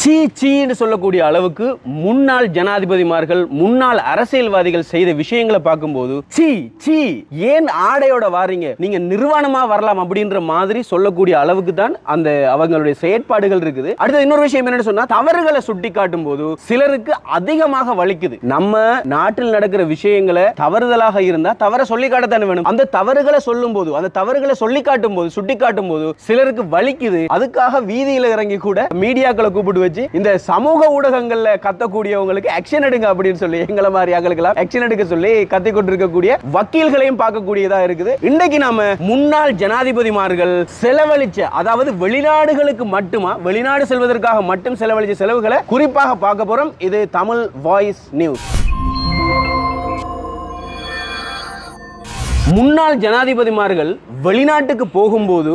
சீ சீன்னு சொல்லக்கூடிய அளவுக்கு முன்னாள் ஜனாதிபதிமார்கள் முன்னாள் அரசியல்வாதிகள் செய்த விஷயங்களை பார்க்கும்போது சீ சீ ஏன் ஆடையோட வாரீங்க? நீங்க நிர்வாணமா வரலாம் அப்படின்ற மாதிரி சொல்லக்கூடிய அளவுக்கு தான் அந்த அவங்களுடைய செயற்பாடுகள் இருக்குது. அடுத்து இன்னொரு விஷயம் என்னன்னு சொன்னா தவறுகளை சுட்டி காட்டும் போது சிலருக்கு அதிகமாக வலிக்குது. நம்ம நாட்டில் நடக்கிற விஷயங்களை தவறுதலாக இருந்தா தவற சொல்லி காட்டத்தானே வேணும். அந்த தவறுகளை சொல்லும் போது அந்த தவறுகளை சொல்லி காட்டும் போது சுட்டி காட்டும் போது சிலருக்கு வலிக்குது. அதுக்காக வீதியில் இறங்கி கூட மீடியாக்களை கூப்பிட்டு வச்சு இந்த சமூக ஊடகங்கள்ல கத்தக்கூடியவங்களுக்கு ஆக்ஷன் எடுங்க அப்படின்னு சொல்லி எங்களை மாதிரி ஆக்களுக்கெல்லாம் ஆக்ஷன் எடுக்க சொல்லி கத்தி கொண்டிருக்கக்கூடிய வக்கீல்களையும் பார்க்கக்கூடியதா இருக்குது. இன்னைக்கு நாம முன்னாள் ஜனாதிபதிமார்கள் செலவழிச்ச அதாவது வெளிநாடுகளுக்கு மட்டுமா வெளிநாடு செல்வதற்காக மட்டும் செலவழிச்ச செலவுகளை குறிப்பாக பார்க்க போறோம். இது தமிழ் வாய்ஸ் நியூஸ். முன்னாள் ஜனாதிபதிமார்கள் வெளிநாட்டுக்கு போகும்போது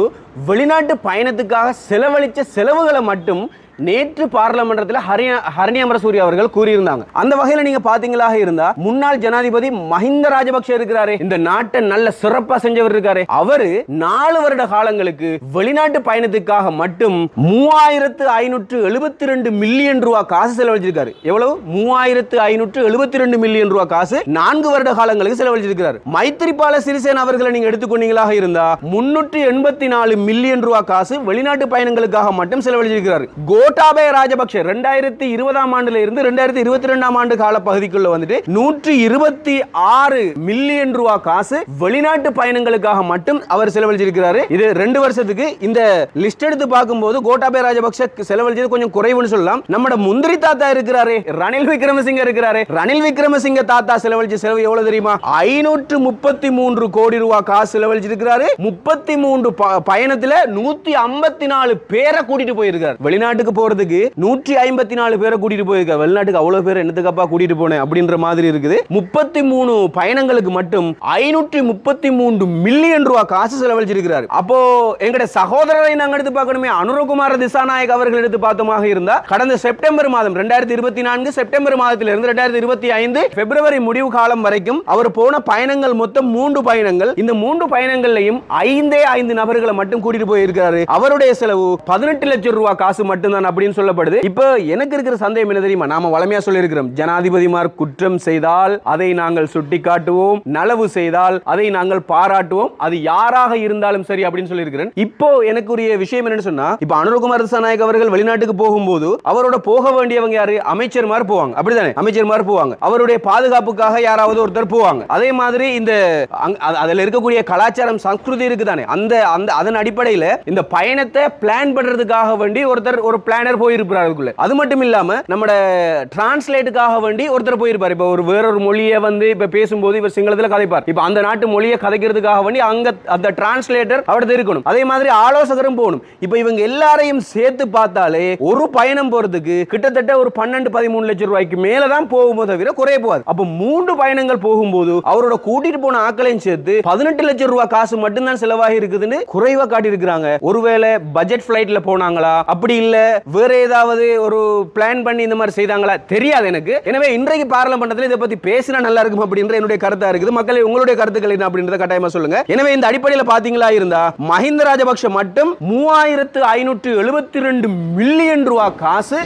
வெளிநாட்டு பயணத்துக்காக செலவழிச்ச செலவுகளை மட்டும் நேற்று பாராளுமன்றத்தில் ஹரிய ஹரணி அமரசூரி அவர்கள் கூறியிருந்தாங்க. அந்த வகையில் நீங்க பாத்தீங்களாக இருந்தா முன்னாள் ஜனாதிபதி மஹிந்த ராஜபக்ஷ இருக்கிறாரு இந்த நாட்டை நல்ல சிறப்பா செஞ்சவர் இருக்காரு அவரு நாலு வருட காலங்களுக்கு வெளிநாட்டு பயணத்துக்காக மட்டும் மூவாயிரத்து ஐநூற்று எழுபத்தி ரெண்டு மில்லியன் ரூபா காசு செலவழிச்சிருக்காரு. எவ்வளவு? மூவாயிரத்து ஐநூற்று எழுபத்தி ரெண்டு மில்லியன் ரூபா காசு நான்கு வருட காலங்களுக்கு செலவழிச்சிருக்கிறார். மைத்திரிபால சிறிசேன அவர்களை நீங்க எடுத்துக்கொண்டீங்களாக இருந்தா முன்னூற்றி எண்பத்தி நாலு மில்லியன் ரூபா காசு வெளிநாட்டு பயணங்களுக்காக மட்டும் செலவழிச்சிருக்கிறார். கோட்டாபய ராஜபக்ஷ ரெண்டாயிரத்தி இருபதாம் ஆண்டுல இருந்து ரெண்டாயிரத்தி இருபத்தி ரெண்டாம் ஆண்டு கால பகுதிக்குள்ள வந்துட்டு நூற்றி இருபத்தி ஆறு மில்லியன் ரூபா காசு வெளிநாட்டு பயணங்களுக்காக மட்டும் அவர் செலவழிச்சிருக்கிறாரு. இது ரெண்டு வருஷத்துக்கு இந்த லிஸ்ட் எடுத்து பார்க்கும்போது கோட்டாபய ராஜபக்ஷ செலவழிச்சது கொஞ்சம் குறைவுன்னு சொல்லலாம். நம்ம முந்திரி தாத்தா இருக்கிறாரு ரணில் விக்ரமசிங்க இருக்கிறாரு. ரணில் விக்ரமசிங்க தாத்தா செலவழிச்ச செலவு எவ்வளவு தெரியுமா? ஐநூற்று முப்பத்தி மூன்று கோடி ரூபாய் காசு செலவழிச்சிருக்கிறாரு. முப்பத்தி மூன்று ப- பயணத்துல நூத்தி ஐம்பத்தி நாலு பேரை கூட்டிட்டு போயிருக்காரு. வெளிநாட்டுக்கு போறதுக்கு நூற்றி ஐம்பத்தி நாலு பேரை கூட்டிட்டு போயிருக்க. வெளிநாட்டுக்கு அவ்வளவு பேர் என்னத்துக்கப்பா கூட்டிட்டு போனேன் அப்படின்ற மாதிரி இருக்குது. முப்பத்தி மூணு பயணங்களுக்கு மட்டும் ஐநூற்றி முப்பத்தி மூன்று மில்லியன் ரூபாய் காசு செலவழிச்சிருக்கிறார். அப்போ எங்கட சகோதரரை நாங்க எடுத்து பார்க்கணுமே. அனுரகுமார திசாநாயக் அவர்கள் எடுத்து பார்த்தோமாக இருந்தா கடந்த செப்டம்பர் மாதம் ரெண்டாயிரத்தி இருபத்தி நான்கு செப்டம்பர் மாதத்திலிருந்து ரெண்டாயிரத்தி இருபத்தி ஐந்து பிப்ரவரி முடிவு காலம் வரைக்கும் அவர் போன பயணங்கள் மொத்தம் மூன்று பயணங்கள். இந்த மூன்று பயணங்கள்லையும் ஐந்தே ஐந்து நபர்களை மட்டும் கூட்டிட்டு போயிருக்காரு அவருடைய செலவு பதினெட்டு லட்சம் ரூபாய் காசு மட்டும்தான் அப்படின்னு சொல்லப்படுது. இப்போ எனக்கு இருக்கிற சந்தேகம் என்ன தெரியுமா? நாம வளமையா சொல்லியிருக்கிறோம். ஜனாதிபதிமார் குற்றம் செய்தால் அதை நாங்கள் சுட்டி காட்டுவோம் நலவு செய்தால் அதை நாங்கள் பாராட்டுவோம். அது யாராக இருந்தாலும் சரி அப்படின்னு சொல்லியிருக்கிறேன். இப்போ எனக்குரிய விஷயம் என்னன்னு சொன்னா இப்போ அனுரகுமார் திசாநாயக் அவர்கள் வெளிநாட்டுக்கு போகும்போது அவரோட போக வேண்டியவங்க யாரு? அமைச்சர் மாதிரி போவாங்க. அப்படிதானே? மாதிரி போவாங்க. அவருடைய பாதுகாப்புக்காக யாராவது ஒருத்தர் போவாங்க. அதே மாதிரி இந்த அதில் இருக்கக்கூடிய கலாச்சாரம் சஸ்கிருதி இருக்குதானே? அந்த அந்த அதன் அடிப்படையில் இந்த பயணத்தை பிளான் பண்றதுக்காக வேண்டி ஒருத்தர் ஒரு பிளான் பிளானர் போயிருப்பார் அதுக்குள்ள. அது மட்டும் இல்லாம நம்ம டிரான்ஸ்லேட்டுக்காக வேண்டி ஒருத்தர் போயிருப்பார். இப்போ ஒரு வேறொரு மொழியை வந்து இப்ப பேசும்போது இவர் சிங்களத்துல கதைப்பார். இப்போ அந்த நாட்டு மொழியை கதைக்கிறதுக்காக வேண்டி அங்க அந்த டிரான்ஸ்லேட்டர் அவர்கிட்ட இருக்கணும். அதே மாதிரி ஆலோசகரும் போகணும். இப்போ இவங்க எல்லாரையும் சேர்த்து பார்த்தாலே ஒரு பயணம் போறதுக்கு கிட்டத்தட்ட ஒரு பன்னெண்டு பதிமூணு லட்சம் ரூபாய்க்கு மேல தான் போகும்போது தவிர குறைய போகாது. அப்போ மூன்று பயணங்கள் போகும்போது அவரோட கூட்டிட்டு போன ஆக்களையும் சேர்த்து பதினெட்டு லட்சம் ரூபாய் காசு மட்டும்தான் செலவாகி இருக்குதுன்னு குறைவா காட்டியிருக்கிறாங்க. ஒருவேளை பட்ஜெட் ஃபிளைட்ல போனாங்களா? அப்படி இல்ல வேற ஏதாவது ஒரு பிளான் பண்ணி இந்த மாதிரி செய்தாங்களா? தெரியாது எனக்கு. எனவே இன்றைக்கு பாராளுமன்றத்தில் இதை பத்தி பேசினா நல்லா இருக்கும் அப்படின்ற என்னுடைய கருத்தா இருக்குது. மக்களை உங்களுடைய கருத்துக்கள் என்ன அப்படின்றத கட்டாயமா சொல்லுங்க. எனவே இந்த அடிப்படையில் பாத்தீங்களா இருந்தா மஹிந்த ராஜபக்ஷ மட்டும் மூவாயிரத்து ஐநூற்று எழுபத்தி ரெண்டு மில்லியன் ரூபா காசு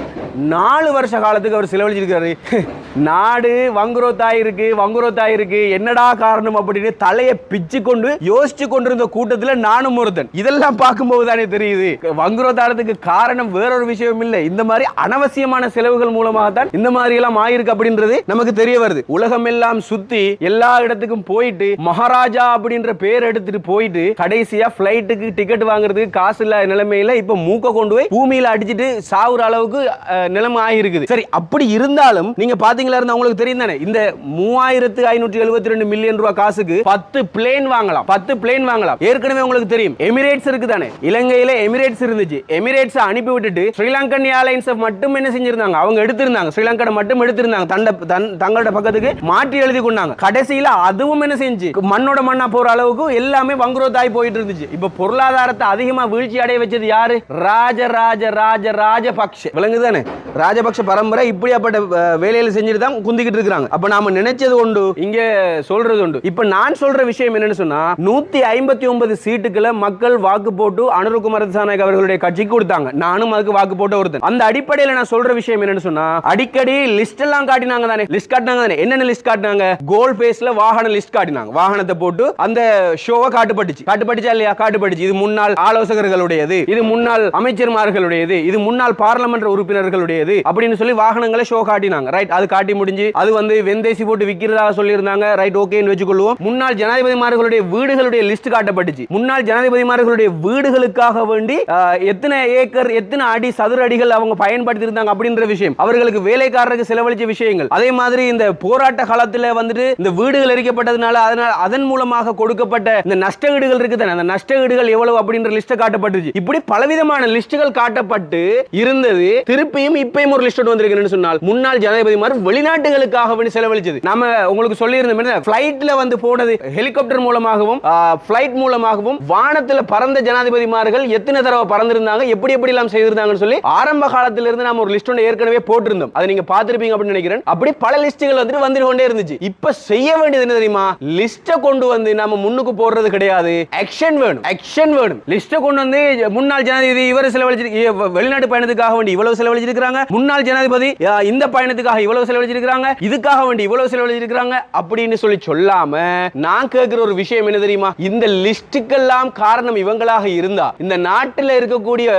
நாலு வருஷ காலத்துக்கு அவர் செலவழிச்சிருக்காரு நாடு வங்குரோத்தாய் இருக்கு வங்குரோத்தாய் இருக்கு. என்னடா காரணம் அப்படின்னு தலையை பிச்சு கொண்டு யோசிச்சு கொண்டிருந்த கூட்டத்தில் நானும் ஒருத்தன். இதெல்லாம் பார்க்கும்போது தானே தெரியுது. வங்குரோத்தாரத்துக்கு காரணம் வேறொரு விஷயம் இல்லை இந்த மாதிரி அனவசியமான செலவுகள் மூலமாகத்தான் இந்த மாதிரி எல்லாம் ஆயிருக்கு அப்படின்றது நமக்கு தெரிய வருது. உலகம் எல்லாம் சுத்தி எல்லா இடத்துக்கும் போயிட்டு மகாராஜா அப்படின்ற பேர் எடுத்துட்டு போயிட்டு கடைசியா பிளைட்டுக்கு டிக்கெட் வாங்குறதுக்கு காசு இல்லாத நிலைமையில இப்ப மூக்க கொண்டு போய் பூமியில அடிச்சிட்டு சாவுற அளவுக்கு நிலைமை ஆகிருக்குது சரி அப்படி இருந்தாலும் நீங்க பாத்தீங்களா இருந்தா உங்களுக்கு தெரியும் தானே? இந்த மூவாயிரத்து ஐநூற்றி எழுபத்தி ரெண்டு மில்லியன் ரூபாய் காசுக்கு பத்து பிளேன் வாங்கலாம். பத்து பிளேன் வாங்கலாம். ஏற்கனவே உங்களுக்கு தெரியும். எமிரேட்ஸ் இருக்கு தானே? இலங்கையில எமிரேட்ஸ் இருந்துச்சு. எமிரேட்ஸ் அனுப்பி விட்டுட்டு ஸ்ரீலங்கன் ஏர்லைன்ஸை மட்டும் என்ன செஞ்சிருந்தாங்க? அவங்க எடுத்திருந்தாங்க. ஸ்ரீலங்கனை மட்டும் எடுத்திருந்தாங்க. தண்ட தன்- தங்களோட பக்கத்துக்கு மாற்றி எழுதி கொண்டாங்க. கடைசியில் அதுவும் என்ன செஞ்சு மண்ணோட மண்ணா போற அளவுக்கு எல்லாமே வங்குரோத்தாய் போயிட்டு இருந்துச்சு இப்ப பொருளாதாரத்தை அதிகமா வீழ்ச்சி அடைய வச்சது யாரு? ராஜ ராஜ ராஜ ராஜபக்ஷ. விளங்குதானே ராஜபக்ஷ பரம்பரை இப்படியாப்பட்ட வேலையில செஞ்சுட்டு தான் குந்திக்கிட்டு இருக்காங்க அப்ப நாம நினைச்சது உண்டு இங்க சொல்றது உண்டு. இப்ப நான் சொல்ற விஷயம் என்னன்னு சொன்னா நூத்தி ஐம்பத்தி ஒன்பது சீட்டுக்களை மக்கள் வாக்கு போட்டு அனுரகுமார திசாநாயக் அவர்களுடைய கட்சிக்கு கொடுத்தாங்க. நானும் அதுக்கு வாக்கு போட்ட ஒருத்தன். அந்த அடிப்படையில் நான் சொல்ற விஷயம் என்னன்னு சொன்னா அடிக்கடி லிஸ்ட் எல்லாம் காட்டினாங்க தானே. லிஸ்ட் காட்டினாங்க தானே. என்னென்ன லிஸ்ட் காட்டினாங்க? கோல் பேஸ்ல வாகன லிஸ்ட் காட்டினாங்க. வாகனத்தை போட்டு அந்த ஷோவை காட்டுப்பட்டுச்சு. காட்டுப்பட்டுச்சா இல்லையா? காட்டுப்பட்டுச்சு. இது முன்னாள் ஆலோசகர்களுடையது. இது முன்னாள் அமைச்சர்மார்களுடையது. இது முன்னாள் பார்லமெண்ட் உறுப்பினர்களுடையது. அப்படின்னு சொல்லி வாகனங்களை ஷோ காட்டினாங்க. ரைட் அது காட்டி முடிஞ்சு அது வந்து வெந்தேசி போட்டு விக்கிறதா சொல்லியிருந்தாங்க. ரைட் ஓகேன்னு வச்சுக்கொள்வோம். முன்னாள் ஜனாதிபதிமார்களுடைய வீடுகளுடைய லிஸ்ட் காட்டப்பட்டுச்சு. முன்னாள் ஜனாதிபதிமார்களுடைய வீடுகளுக்காக வேண்டி எத்தனை ஏக்கர் எத்தனை அடி சதுர அடிகள் அவங்க பயன்படுத்தி இருந்தாங்க அப்படின்ற விஷயம். அவர்களுக்கு வேலைக்காரருக்கு செலவழிச்ச விஷயங்கள். அதே மாதிரி இந்த போராட்ட காலத்துல வந்துட்டு இந்த வீடுகள் எரிக்கப்பட்டதுனால அதனால் அதன் மூலமாக கொடுக்கப்பட்ட இந்த நஷ்ட ஈடுகள் இருக்குது அந்த நஷ்ட எவ்வளவு அப்படின்ற லிஸ்ட் காட்டப்பட்டுச்சு. இப்படி பலவிதமான லிஸ்டுகள் காட்டப்பட்டு இருந்தது. திருப்பியும் இப்பயும் ஒரு லிஸ்ட் வந்திருக்குன்னு சொன்னால் முன்னாள் ஜனாதிபதிமார் வெளிநாட்டுகளுக்காக வேண்டி செலவழிச்சது. நம்ம உங்களுக்கு சொல்லி ஃபிளைட்ல பிளைட்ல வந்து போனது ஹெலிகாப்டர் மூலமாகவும் ஃபிளைட் மூலமாகவும் வானத்தில் பறந்த ஜனாதிபதிமார்கள் எத்தனை தடவை பறந்திருந்தாங்க எப்படி எப்படி எல்லாம் செய்திருந்தாங்க சொல்லி ஆரம்ப காலத்துல இருந்து நாம ஒரு லிஸ்ட் ஒன்று ஏற்கனவே போட்டிருந்தோம். அதை நீங்க பார்த்திருப்பீங்க அப்படின்னு நினைக்கிறேன். அப்படி பல லிஸ்ட்டுகள் வந்துட்டு வந்துட்டு கொண்டே இருந்துச்சு. இப்ப செய்ய வேண்டியது என்ன தெரியுமா? லிஸ்ட்டை கொண்டு வந்து நாம முன்னுக்கு போடுறது கிடையாது. ஆக்ஷன் வேணும். ஆக்ஷன் வேணும். லிஸ்ட்டை கொண்டு வந்து முன்னாள் ஜனாதிபதி இவர் செலவழிச்சு வெளிநாட்டு பயணத்துக்காக வேண்டி இவ்வளவு செலவழிச்சிருக்காங்க முன்னாள் ஜனாதிபதி இந்த பயணத்துக்காக இவ்வளவு செலவழிச்சிருக்காங்க இதுக்காக வேண்டி இவ்வளவு செலவழிச்சிருக்காங்க அப்படின்னு சொல்லி சொல்லாம நான் கேட்கிற ஒரு விஷயம் என்ன தெரியுமா? இந்த லிஸ்ட்டுக்கெல்லாம் காரணம் இவங்களாக இருந்தா இந்த நாட்டில் இருக்கக்கூடிய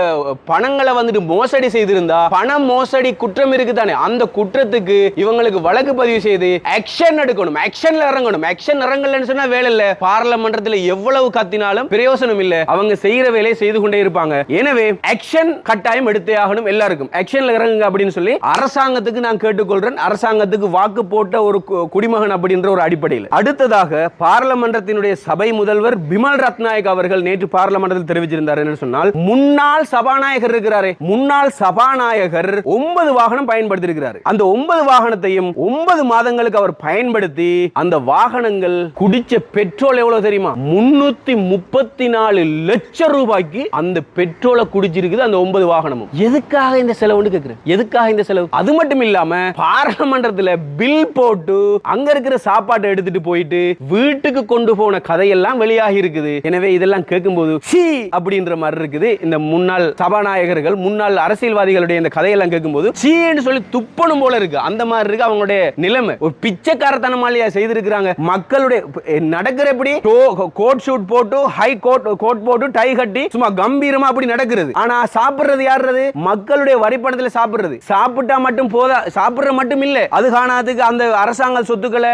பணங்களை வந்து வந்துட்டு மோசடி செய்திருந்தா பண மோசடி குற்றம் இருக்கு தானே அந்த குற்றத்துக்கு இவங்களுக்கு வழக்கு பதிவு செய்து ஆக்ஷன் எடுக்கணும். ஆக்ஷன்ல இறங்கணும். ஆக்ஷன் இறங்கலன்னு சொன்னா வேலை இல்ல. பார்லமெண்டத்துல எவ்வளவு கத்தினாலும் பிரயோசனம் இல்ல. அவங்க செய்யற வேலையை செய்து கொண்டே இருப்பாங்க. எனவே ஆக்ஷன் கட்டாயம் எடுத்தே ஆகணும் எல்லாருக்கும். ஆக்ஷன்ல இறங்குங்க அப்படின்னு சொல்லி அரசாங்கத்துக்கு நான் கேட்டுக்கொள்றேன். அரசாங்கத்துக்கு வாக்கு போட்ட ஒரு கு- குடிமகன் அப்படின்ற ஒரு அடிப்படையில். அடுத்ததாக பாராளுமன்றத்தினுடைய சபை முதல்வர் பிமல் ரத்நாயக் அவர்கள் நேற்று பார்லமெண்டத்தில் தெரிவிச்சிருந்தார். என்று சொன்னால் முன்னாள் சபாநாயகர் இருக்கிறாரே. முன்னாள் சபாநாயகர் ஒன்பது வாகனம் பயன்படுத்தியிருக்கிறார். அந்த ஒன்பது வாகனத்தையும் ஒன்பது மாதங்களுக்கு அவர் பயன்படுத்தி அந்த வாகனங்கள் குடிச்ச பெட்ரோல் எவ்வளவு தெரியுமா? முன்னூத்தி முப்பத்தி நாலு லட்சம் ரூபாய்க்கு அந்த பெட்ரோலை குடிச்சிருக்குது அந்த ஒன்பது வாகனமும். எதுக்காக இந்த செலவுன்னு கேட்கிறேன் எதுக்காக இந்த செலவு? அது மட்டும் இல்லாம பாராளுமன்றத்துல பில் போட்டு அங்க இருக்கிற சாப்பாட்டை எடுத்துட்டு போயிட்டு வீட்டுக்கு கொண்டு போன கதையெல்லாம் வெளியாகி இருக்குது. எனவே இதெல்லாம் கேட்கும்போது சி! அப்படின்ற மாதிரி இருக்குது. இந்த முன்னாள் சபாநாயகர்கள் முன்னாள் அரசியல்வாதிகளுடைய இந்த கதையெல்லாம் கேட்கும்போது சீன்னு சொல்லி துப்பணும் போல இருக்கு. அந்த மாதிரி இருக்கு அவங்களுடைய நிலைமை. ஒரு பிச்சைக்காரத்தனமாலியா செய்திருக்கிறாங்க. மக்களுடைய நடக்கிற எப்படி கோட் ஷூட் போட்டு ஹை கோட் கோட் போட்டு டை கட்டி சும்மா கம்பீரமா அப்படி நடக்கிறது. ஆனா சாப்பிடுறது யாருறது? மக்களுடைய வரிப்பணத்துல சாப்பிடுறது. சாப்பிட்டா மட்டும் போதா சாப்பிடுற மட்டும் இல்ல. அது காணாதுக்கு அந்த அரசாங்க சொத்துக்களை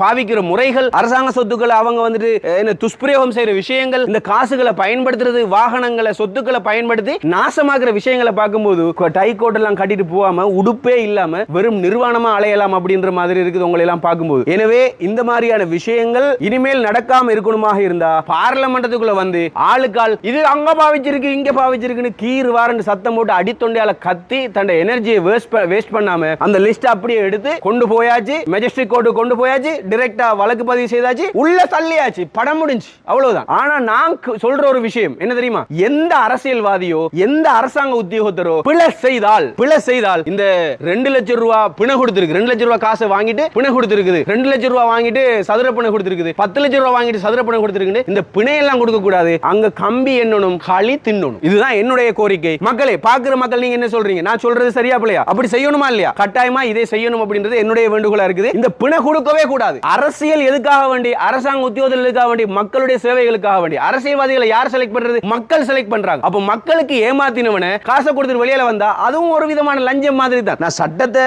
பாவிக்கிற முறைகள் அரசாங்க சொத்துக்களை அவங்க வந்துட்டு என்ன துஷ்பிரயோகம் செய்யற விஷயங்கள் இந்த காசுகளை பயன்படுத்துறது வாகனங்களை சொத்துக்களை பயன்படுத்தி நாசம் நாசமாக்குற விஷயங்களை பார்க்கும்போது டை கோட் எல்லாம் கட்டிட்டு போகாம உடுப்பே இல்லாம வெறும் நிர்வாணமா அலையலாம் அப்படின்ற மாதிரி இருக்குது உங்களை எல்லாம் பார்க்கும்போது. எனவே இந்த மாதிரியான விஷயங்கள் இனிமேல் நடக்காம இருக்கணுமாக இருந்தா பார்லமெண்டத்துக்குள்ள வந்து ஆளுக்கால் இது அங்க பாவிச்சிருக்கு இங்க பாவிச்சிருக்குன்னு கீறு வாரண்டு சத்தம் போட்டு அடித்தொண்டையால கத்தி தன்னோட எனர்ஜியை வேஸ்ட் வேஸ்ட் பண்ணாம அந்த லிஸ்ட் அப்படியே எடுத்து கொண்டு போயாச்சு. மெஜஸ்டிக் கோர்ட்டு கொண்டு போயாச்சு. டிரெக்டா வழக்கு பதிவு செய்தாச்சு. உள்ள தள்ளியாச்சு. படம் முடிஞ்சு. அவ்வளவுதான். ஆனா நான் சொல்ற ஒரு விஷயம் என்ன தெரியுமா? எந்த அரசியல்வாதியோ எந்த அரசாங்க உத்தியோகத்தரோ பிழை செய்தால் பிழை செய்தால் இந்த ரெண்டு லட்சம் ரூபாய் பிணை கொடுத்திருக்கு. ரெண்டு லட்சம் ரூபாய் காசை வாங்கிட்டு பிணை கொடுத்திருக்குது. ரெண்டு லட்சம் ரூபாய் வாங்கிட்டு சதுர பிணை கொடுத்திருக்குது. பத்து லட்சம் ரூபாய் வாங்கிட்டு சதுர பிணை கொடுத்திருக்கு இந்த பிணை எல்லாம் கொடுக்க கூடாது அங்க கம்பி எண்ணணும் களி தின்னணும். இதுதான் என்னுடைய கோரிக்கை. மக்களே பாக்குற மக்கள் நீங்க என்ன சொல்றீங்க? நான் சொல்றது சரியா பிள்ளையா? அப்படி செய்யணுமா இல்லையா? கட்டாயமா இதை செய்யணும் அப்படின்றது என்னுடைய வேண்டுகோளா இருக்குது. இந்த பிணை கொடுக்கவே கூடாது. அரசியல் எதுக்காக வேண்டி அரசாங்க உத்தியோகத்திற்காக வேண்டி மக்களுடைய சேவைகளுக்காக வேண்டி அரசியல்வாதிகளை யார் செலக்ட் பண்றது? மக்கள் செலக்ட் பண்றாங்க. அப்ப மக்களுக்கு ஏமாத்தினவன காசை கொடுத்துட்டு வெளியில வந்தா அதுவும் ஒரு விதமான லஞ்சம் மாதிரி தான் நான் சட்டத்தை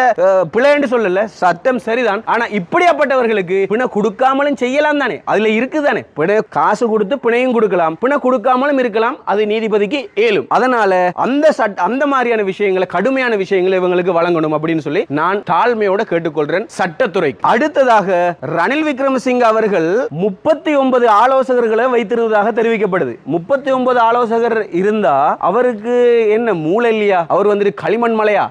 பிழைன்னு சொல்லல சட்டம் சரிதான். ஆனா இப்படியாப்பட்டவர்களுக்கு பிணை கொடுக்காமலும் செய்யலாம் தானே? அதுல இருக்குதானே? பிணை காசு கொடுத்து பிணையும் கொடுக்கலாம். பிணை கொடுக்காமலும் இருக்கலாம். அது நீதிபதிக்கு ஏலும். அதனால அந்த சட்ட அந்த மாதிரியான விஷயங்களை கடுமையான விஷயங்களை இவங்களுக்கு வழங்கணும் அப்படின்னு சொல்லி நான் தாழ்மையோட கேட்டுக்கொள்றேன் சட்டத்துறை அடுத்ததாக ரணில் விக்ரமசிங்க அவர்கள் முப்பத்தி ஒன்பது ஆலோசகர்களை வைத்திருந்ததாக தெரிவிக்கப்படுது. முப்பத்தி ஒன்பது ஆலோசகர் இருந்தா அவருக்கு என்ன மூளை இல்லையா அவர் வந்துட்டு களிமண் மலையா?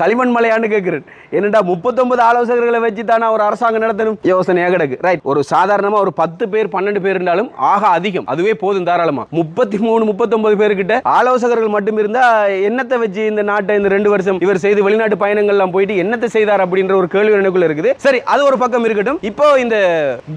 களிமண் மலையான்னு கேட்கிறேன் என்னடா முப்பத்தொன்பது ஆலோசகர்களை வச்சு தானே ஒரு அரசாங்கம் நடத்தணும் யோசனையாக கிடக்கு. ரைட் ஒரு சாதாரணமா ஒரு பத்து பேர் பன்னெண்டு பேர் இருந்தாலும் ஆக அதிகம். அதுவே போதும் தாராளமா. முப்பத்தி மூணு முப்பத்தொன்பது பேர்கிட்ட ஆலோசகர்கள் மட்டும் இருந்தா என்னத்தை வச்சு இந்த நாட்டை இந்த ரெண்டு வருஷம் இவர் செய்து வெளிநாட்டு பயணங்கள்லாம் போயிட்டு என்னத்தை செய்தார் அப்படின்ற ஒரு கேள்வி எனக்குள்ள இருக்குது. சரி அது ஒரு பக்கம் இருக்கட்டும். இப்போ இந்த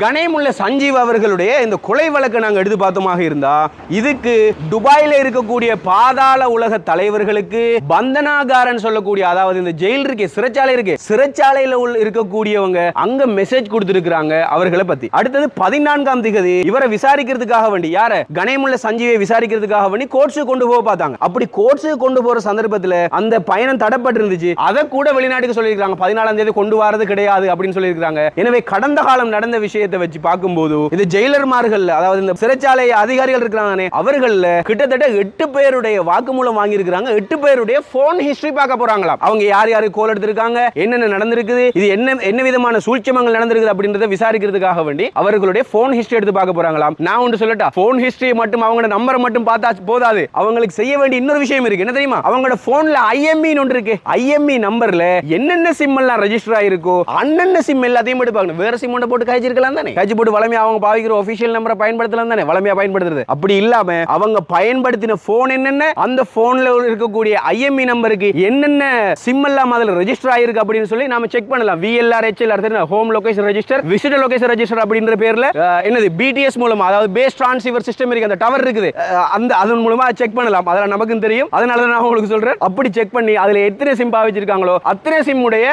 கணேமுள்ள சஞ்சீவ் அவர்களுடைய இந்த கொலை வழக்கை நாங்க எடுத்து பார்த்தோமாக இருந்தா இதுக்கு துபாயில இருக்கக்கூடிய பாதாள உலக தலைவர்களுக்கு பந்தனாகாரன் சொல்லக்கூடிய அதாவது இந்த ஜெயில் இருக்கு சிறைச்சாலை இருக்கு. சிறைச்சாலையில உள்ள இருக்கக்கூடியவங்க அங்க மெசேஜ் கொடுத்திருக்கிறாங்க அவர்களை பத்தி. அடுத்தது பதினான்காம் திகதி இவரை விசாரிக்கிறதுக்காக வேண்டி. யார? கணேமுள்ள சஞ்சீவை விசாரிக்கிறதுக்காக வேண்டி கோட்ஸ் கொண்டு போக பார்த்தாங்க. அப்படி கோர்ட்ஸு கொண்டு போற சந்தர்ப்பத்துல அந்த பயணம் தடப்பட்டு இருந்துச்சு அதை கூட வெளிநாட்டுக்கு சொல்லியிருக்காங்க பதினாலாம் தேதி கொண்டு வரது கிடையாது அப்படின்னு சொல்லியிருக்காங்க எனவே கடந்த காலம் நடந்த விஷயத்தை வச்சு பார்க்கும்போது இது ஜெயிலர்மார்கள் அதாவது இந்த சிறைச்சாலை அதிகாரிகள் இருக்கிறாங்க அவர்கள் கிட்டத்தட்ட எட்டு பேருடைய வாக்குமூலம் வாங்கியிருக்கிறாங்க. எட்டு பேருடைய போன் ஹிஸ்டரி பார்க்க போறாங்களா பார்க்கலாம் அவங்க யார் யாரு கோல் எடுத்திருக்காங்க? என்னென்ன நடந்திருக்குது? இது என்ன என்ன விதமான சூழ்ச்சமங்கள் நடந்திருக்குது அப்படின்றத விசாரிக்கிறதுக்காக வேண்டி அவர்களுடைய போன் ஹிஸ்டரி எடுத்து பார்க்க போறாங்களாம். நான் ஒன்று சொல்லட்டா போன் ஹிஸ்டரி மட்டும் அவங்களோட நம்பரை மட்டும் பார்த்தா போதாது. அவங்களுக்கு செய்ய வேண்டிய இன்னொரு விஷயம் இருக்கு. என்ன தெரியுமா? அவங்களோட போன்ல ஐஎம்இ ஒன்று இருக்கு. ஐஎம்இ நம்பர்ல என்னென்ன சிம் எல்லாம் ரெஜிஸ்டர் ஆயிருக்கோ அன்னென்ன சிம் எல்லாத்தையும் மட்டும் பார்க்கணும். வேற சிம் ஒன்று போட்டு கழிச்சிருக்கலாம் தானே? கழிச்சு போட்டு வளமையா அவங்க பாவிக்கிற ஒபிஷியல் நம்பரை பயன்படுத்தலாம் தானே? வளமையா பயன்படுத்துறது. அப்படி இல்லாம அவங்க பயன்படுத்தின போன் என்னென்ன? அந்த போன்ல இருக்கக்கூடிய ஐஎம்இ நம்பருக்கு என்னென்ன சிம் எல்லாம் அதுல ரெஜிஸ்டர் ஆயிருக்கு அப்படின்னு சொல்லி நம்ம செக் பண்ணலாம். VLR HLR home location register visitor location register அப்படின்ற பேர்ல என்னது பிடிஎஸ் மூலமா அதாவது பேஸ் டிரான்சிவர் சிஸ்டம் இருக்கு அந்த டவர் இருக்குது. அந்த அதன் மூலமா செக் பண்ணலாம். அதெல்லாம் நமக்கும் தெரியும். அதனால நான் உங்களுக்கு சொல்றேன். அப்படி செக் பண்ணி அதுல எத்தனை சிம் பாவிச்சிருக்காங்களோ அத்தனை சிம் உடைய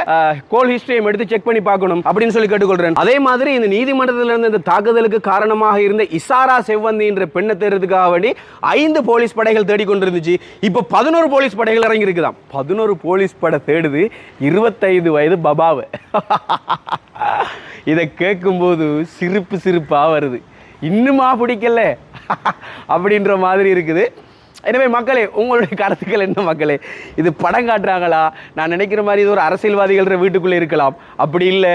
கோல் ஹிஸ்டரியும் எடுத்து செக் பண்ணி பார்க்கணும் அப்படின்னு சொல்லி கேட்டுக்கொள்றேன். அதே மாதிரி இந்த நீதிமன்றத்தில் இருந்து இந்த தாக்குதலுக்கு காரணமாக இருந்த இசாரா செவ்வந்தி என்ற பெண்ணை தேடுறதுக்காக வேண்டி ஐந்து போலீஸ் படைகள் தேடிக்கொண்டிருந்துச்சு. இப்போ பதினோரு போலீஸ் படைகள் இறங்கி இருக்குதான் பதினோரு போலீஸ் போலீஸ் படை தேடுது இருபத்தைந்து வயது பபாவை. இதை கேட்கும்போது சிரிப்பு சிரிப்பா வருது. இன்னுமா பிடிக்கல? அப்படின்ற மாதிரி இருக்குது. எனவே மக்களே உங்களுடைய கருத்துக்கள் என்ன மக்களே? இது படம் காட்டுறாங்களா? நான் நினைக்கிற மாதிரி இது ஒரு அரசியல்வாதிகள் வீட்டுக்குள்ளே இருக்கலாம். அப்படி இல்லை.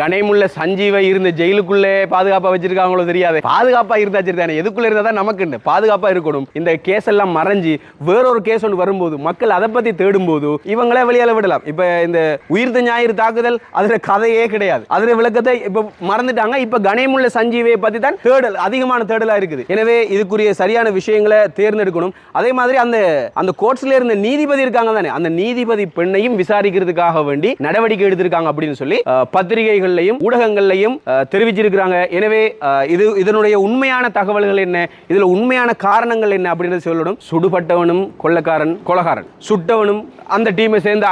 கணேமுள்ள சஞ்சீவை இருந்த ஜெயிலுக்குள்ளே பாதுகாப்பாக வச்சிருக்காங்களோ தெரியாது. பாதுகாப்பாக இருந்தா சரி தானே. எதுக்குள்ளே இருந்தால் தான் நமக்கு என்ன? பாதுகாப்பாக இருக்கணும். இந்த கேஸ் எல்லாம் மறைஞ்சு வேறொரு கேஸ் ஒன்று வரும்போது மக்கள் அதை பற்றி தேடும்போது இவங்களே வெளியால விடலாம். இப்போ இந்த உயிர்த்த ஞாயிறு தாக்குதல் அதில் கதையே கிடையாது. அதில் விளக்கத்தை இப்போ மறந்துட்டாங்க. இப்போ கணேமுள்ள சஞ்சீவை பற்றி தான் தேடல் அதிகமான தேடலாக இருக்குது. எனவே இதுக்குரிய சரியான விஷயங்களை தேர்ந்தெடுக்கணும். அதே மாதிரி அந்த அந்த கோர்ட்ஸ்ல இருந்த நீதிபதி இருக்காங்க தானே? அந்த நீதிபதி பெண்ணையும் விசாரிக்கிறதுக்காக வேண்டி நடவடிக்கை எடுத்திருக்காங்க அப்படின்னு சொல்லி பத்திரிகைகள்லையும் ஊடகங்கள்லையும் தெரிவிச்சிருக்கிறாங்க. எனவே இது இதனுடைய உண்மையான தகவல்கள் என்ன? இதுல உண்மையான காரணங்கள் என்ன அப்படின்னு சொல்லணும். சுடுபட்டவனும் கொள்ளக்காரன் கொலகாரன். சுட்டவனும் அந்த டீமை சேர்ந்த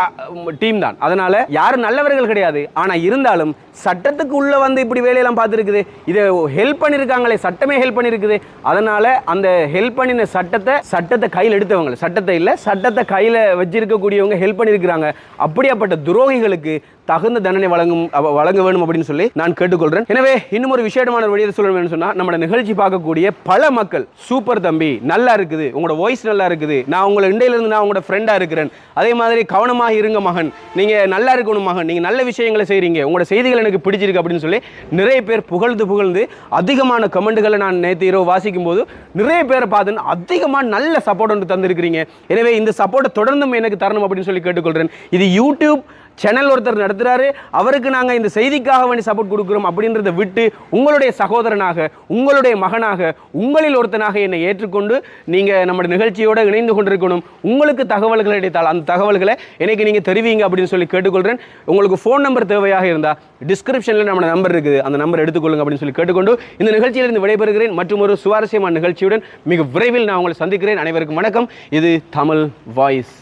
டீம் தான். அதனால யாரும் நல்லவர்கள் கிடையாது. ஆனா இருந்தாலும் சட்டத்துக்கு உள்ள வந்து இப்படி வேலையெல்லாம் பார்த்துருக்குது. இதை ஹெல்ப் பண்ணியிருக்காங்களே சட்டமே ஹெல்ப் பண்ணியிருக்குது அதனால அந்த ஹெல்ப் பண்ணின சட்டத்தை சட்டத்தை கையில் எடுத்தவங்க. சட்டத்தை இல்லை சட்டத்தை கையில் வச்சிருக்கக்கூடியவங்க ஹெல்ப் பண்ணியிருக்கிறாங்க அப்படியாப்பட்ட துரோகிகளுக்கு தகுந்த தண்டனை வழங்கும் வழங்க வேணும் அப்படின்னு சொல்லி நான் கேட்டுக்கொள்றேன். எனவே இன்னும் ஒரு விசேடமான ஒரு வழியை சொல்ல வேணும்னு சொன்னா நம்ம நிகழ்ச்சி பார்க்கக்கூடிய பல மக்கள் சூப்பர் தம்பி நல்லா இருக்குது உங்களோட வாய்ஸ் நல்லா இருக்குது நான் உங்களை இண்டையிலிருந்து நான் உங்களோட ஃப்ரெண்டாக இருக்கிறேன். அதே மாதிரி கவனமாக இருங்க மகன் நீங்க நல்லா இருக்கணும் மகன் நீங்க நல்ல விஷயங்களை செய்கிறீங்க உங்களோட செய்திகள் எனக்கு பிடிச்சிருக்கு அப்படின்னு சொல்லி நிறைய பேர் புகழ்ந்து புகழ்ந்து அதிகமான கமெண்ட்டுகளை நான் நேற்று இரவு வாசிக்கும் போது நிறைய பேரை பார்த்து அதிகமாக நல்ல சப்போர்ட் ஒன்று தந்திருக்கிறீங்க. எனவே இந்த சப்போர்ட்டை தொடர்ந்தும் எனக்கு தரணும் அப்படின்னு சொல்லி கேட்டுக்கொள்கிறேன் இது யூடியூப் சேனல் ஒருத்தர் நடத்துகிறாரு அவருக்கு நாங்கள் இந்த செய்திக்காக வேண்டி சப்போர்ட் கொடுக்குறோம் அப்படின்றத விட்டு உங்களுடைய சகோதரனாக உங்களுடைய மகனாக உங்களில் ஒருத்தனாக என்னை ஏற்றுக்கொண்டு நீங்கள் நம்ம நிகழ்ச்சியோடு இணைந்து கொண்டிருக்கணும். உங்களுக்கு தகவல்கள் கிடைத்தால் அந்த தகவல்களை எனக்கு நீங்கள் தெரிவிங்க அப்படின்னு சொல்லி கேட்டுக்கொள்கிறேன் உங்களுக்கு ஃபோன் நம்பர் தேவையாக இருந்தால் டிஸ்கிரிப்ஷனில் நம்ம நம்பர் இருக்குது. அந்த நம்பர் எடுத்துக்கொள்ளுங்க அப்படின்னு சொல்லி கேட்டுக்கொண்டு இந்த நிகழ்ச்சியிலிருந்து விடைபெறுகிறேன். மற்றும் ஒரு சுவாரஸ்யமான நிகழ்ச்சியுடன் மிக விரைவில் நான் உங்களை சந்திக்கிறேன். அனைவருக்கும் வணக்கம். இது தமிழ் வாய்ஸ்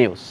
நியூஸ்.